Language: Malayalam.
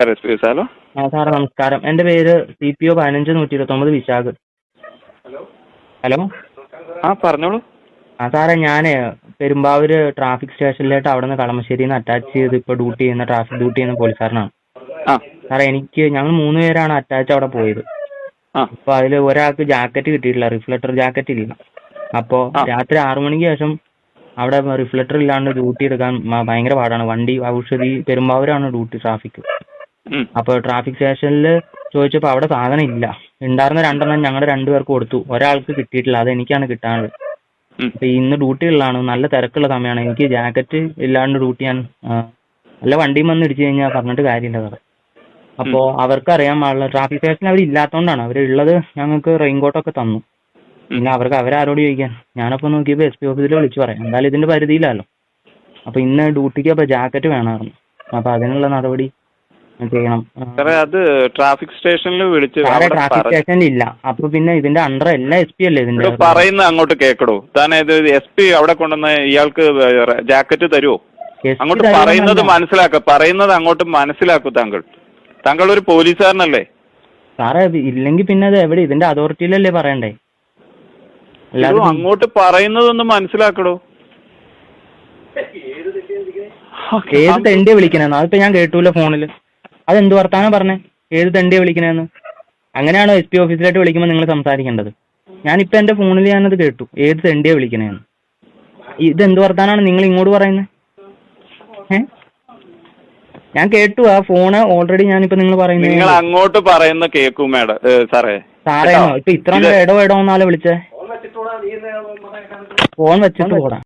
പി ആ സാറേ നമസ്കാരം എന്റെ പേര് സി പി ഒ പതിനഞ്ച് നൂറ്റി ഇരുപത്തൊമ്പത് വിശാഖ്. ഹലോ. ആ പറഞ്ഞോളൂ. ആ സാറേ ഞാൻ പെരുമ്പാവൂര് ട്രാഫിക് സ്റ്റേഷനിലായിട്ട് അവിടെ നിന്ന് കളമശ്ശേരിയിൽ നിന്ന് അറ്റാച്ച് ചെയ്ത് ഇപ്പൊ ഡ്യൂട്ടി ചെയ്യുന്ന ട്രാഫിക് ഡ്യൂട്ടി ചെയ്യുന്ന പോലീസുകാരനാണ്. സാറേ എനിക്ക് ഞങ്ങൾ മൂന്ന് പേരാണ് അറ്റാച്ച് അവിടെ പോയത്. അപ്പൊ അതിൽ ഒരാൾക്ക് ജാക്കറ്റ് കിട്ടിയിട്ടില്ല റിഫ്ലക്ടർ ജാക്കറ്റ് ഇല്ല. അപ്പോൾ രാത്രി ആറു മണിക്ക് ശേഷം അവിടെ റിഫ്ലക്ടർ ഇല്ലാണ്ട് ഡ്യൂട്ടി എടുക്കാൻ ഭയങ്കര പാടാണ്. വണ്ടി ഔഷധി പെരുമ്പാവൂരാണ് ഡ്യൂട്ടി ട്രാഫിക്. ഉം. അപ്പോൾ ട്രാഫിക് സ്റ്റേഷനിൽ ചോദിച്ചപ്പോ അവിടെ സാധനം ഇല്ല. ഉണ്ടായിരുന്ന രണ്ടെണ്ണം ഞങ്ങളുടെ രണ്ടുപേർക്ക് കൊടുത്തു. ഒരാൾക്ക് കിട്ടിയിട്ടില്ല. അത് എനിക്കാണ് കിട്ടാനുള്ളത്. അപ്പൊ ഇന്ന് ഡ്യൂട്ടി ഉള്ളതാണ്. നല്ല തിരക്കുള്ള സമയമാണ്. എനിക്ക് ജാക്കറ്റ് ഇല്ലാണ്ട് ഡ്യൂട്ടി ചെയ്യാൻ അല്ല വണ്ടിയും വന്ന് ഇടിച്ചു കഴിഞ്ഞാൽ പറഞ്ഞിട്ട് കാര്യമില്ല സാറേ. അപ്പോൾ അവർക്ക് അറിയാൻ പാടില്ല. ട്രാഫിക് സ്റ്റേഷനിൽ അവർ ഇല്ലാത്തതുകൊണ്ടാണ് അവർ അവരുള്ളത് ഞങ്ങൾക്ക് റെയിൻകോട്ടൊക്കെ തന്നു. പിന്നെ അവർക്ക് അവരാരോട് ചോദിക്കാൻ. ഞാനപ്പോൾ നോക്കിയപ്പോൾ എസ് പി ഓഫീസിൽ വിളിച്ചു പറയാം. എന്തായാലും ഇതിന്റെ പരിധിയിലല്ലോ. അപ്പോൾ ഇന്ന് ഡ്യൂട്ടിക്ക് അപ്പോൾ ജാക്കറ്റ് വേണമായിരുന്നു. അപ്പോൾ അതിനുള്ള നടപടി ചെയ്യണം. സാറേ അത് ട്രാഫിക് സ്റ്റേഷനിൽ വിളിച്ച് സാറേ ട്രാഫിക് സ്റ്റേഷനിൽ ഇല്ല അപ്പോൾ പിന്നെ ഇതിന്റെ അണ്ടർ എല്ലാം എസ് പി അല്ലേ ഇതിന്റെ പറയുന്ന അങ്ങോട്ട് കേക്കടോ. താൻ ഇത് എസ് പി അവിടെ കൊണ്ടുവന്ന ഇയാൾക്ക് ജാക്കറ്റ് തരുമോ അങ്ങോട്ട് പറയുന്നത് മനസ്സിലാക്ക. പറയുന്നത് അങ്ങോട്ട് മനസ്സിലാക്കൂ താങ്കൾ. താങ്കൾ ഒരു പോലീസുകാരനല്ലേ? സാറേ ഇല്ലെങ്കിൽ പിന്നെ അത് എവിടെ? ഇതിന്റെ അതോറിറ്റിയിലല്ലേ പറയണ്ടേ? അങ്ങോട്ട് പറയുന്നതൊന്ന് മനസ്സിലാക്കടോ. ഏത് തെണ്ടിയെ വിളിക്കണെന്നാ അതിപ്പോ ഞാൻ കേട്ടൂല ഫോണിൽ. അതെന്ത് വർത്താനം പറഞ്ഞേ? ഏത് തണ്ടിയെ വിളിക്കണേന്ന്? അങ്ങനെയാണോ എസ് പി ഓഫീസിലായിട്ട് വിളിക്കുമ്പോൾ നിങ്ങൾ സംസാരിക്കേണ്ടത്? ഞാനിപ്പോ എന്റെ ഫോണിൽ ഞാനത് കേട്ടു. ഏത് തണ്ടിയെ വിളിക്കണേന്ന്. ഇതെന്ത് വർത്താനാണ് നിങ്ങൾ ഇങ്ങോട്ട് പറയുന്നത് ഏ? ഞാൻ കേട്ടു ആ ഫോണ് ഓൾറെഡി ഞാനിപ്പോ നിങ്ങൾ നിങ്ങൾ പറയുന്നത് അങ്ങോട്ട് പറയുന്ന കേക്കും മേഡം സാറേ. സാറേ? ഇപ്പൊ ഇത്ര ഇടോ ഇടോ എന്നാലോ വിളിച്ചേ? ഫോൺ വെച്ചിട്ട് പോടാ.